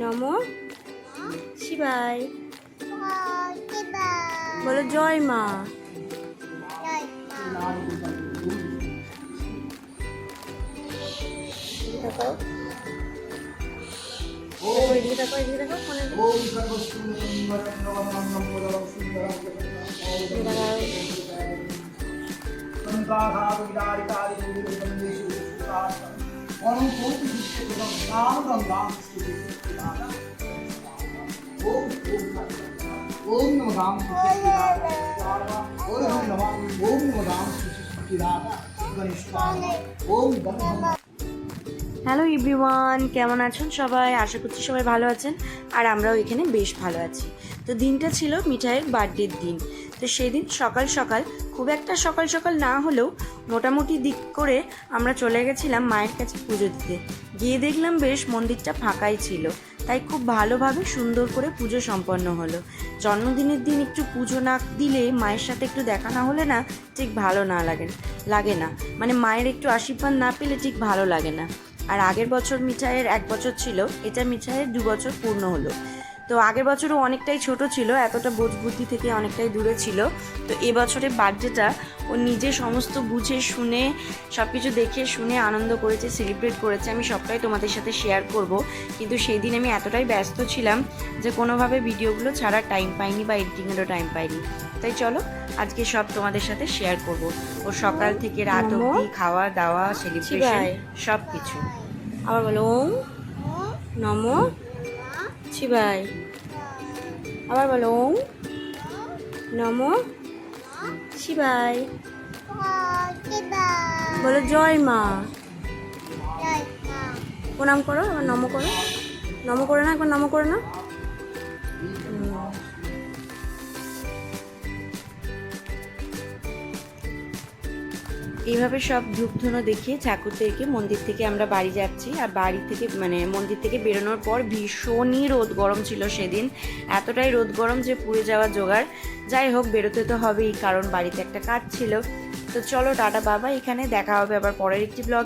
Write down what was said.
নম। শিবাই। বলো জয় মা। দেখো, এদিকে ओम नमो दाम ओम नमो ओम नमो ओम হ্যালো ইভরিওয়ান কেমন আছেন সবাই? আশা করছি সবাই ভালো আছেন। আর আমরাও এখানে বেশ ভালো আছি। তো দিনটা ছিল মিঠাইয়ের বার্থডের দিন। তো সেই দিন সকাল সকাল, খুব একটা সকাল সকাল না হলেও মোটামুটি দিক করে আমরা চলে গেছিলাম মায়ের কাছে পুজো দিতে। গিয়ে দেখলাম বেশ মন্দিরটা ফাঁকাই ছিল, তাই খুব ভালোভাবে সুন্দর করে পুজো সম্পন্ন হলো। জন্মদিনের দিন একটু পুজো না দিলে মায়ের সাথে একটু দেখা না হলে না ঠিক ভালো না লাগে লাগে না। মানে মায়ের একটু আশীর্বাদ না পেলে ঠিক ভালো লাগে না। আর আগের বছর মিঠাইয়ের এক বছর ছিল, এটা মিঠাইয়ের দু বছর পূর্ণ হলো। তো আগের বছরও অনেকটাই ছোট ছিল এতটা বোধ বুদ্ধি থেকে অনেকটাই দূরে ছিল। তো এবছরের বার্থডেটা ও নিজে সমস্ত বুঝে শুনে সব কিছু দেখে শুনে আনন্দ করেছে সেলিব্রেট করেছে আমি সবটাই তোমাদের সাথে শেয়ার করব। কিন্তু সেই দিন আমি এতটাই ব্যস্ত ছিলাম যে কোনোভাবে ভিডিওগুলো ছাড়া টাইম পাইনি বা এডিটিংয়েরও টাইম পাইনি। তাই চলো আজকে সব তোমাদের সাথে শেয়ার করব। ও সকাল থেকে রাত। অবধি খাওয়া দাওয়া সেলিব্রেশন। সব কিছু আবার বলো নম। শিবাই আবার বলো ওম নম। শিবাই বলো জয় মা। প্রণাম করো আবার নম করো। নম করে না একবার নম করে না। এইভাবে সব ধূপ ধুনো দেখিয়ে ঠাকুরদেরকে মন্দির থেকে আমরা বাড়ি যাচ্ছি। আর বাড়ি থেকে মানে মন্দির থেকে বেরোনোর পর ভীষণই রোদ গরম ছিল সেদিন। এতটাই রোদ গরম যে পুড়ে যাওয়া জোগাড়। যাই হোক, বেরোতে তো হবেই, কারণ বাড়িতে একটা কাজ ছিল। তো চলো টাটা, বাবা, এখানে দেখা হবে আবার পরের একটি ব্লগ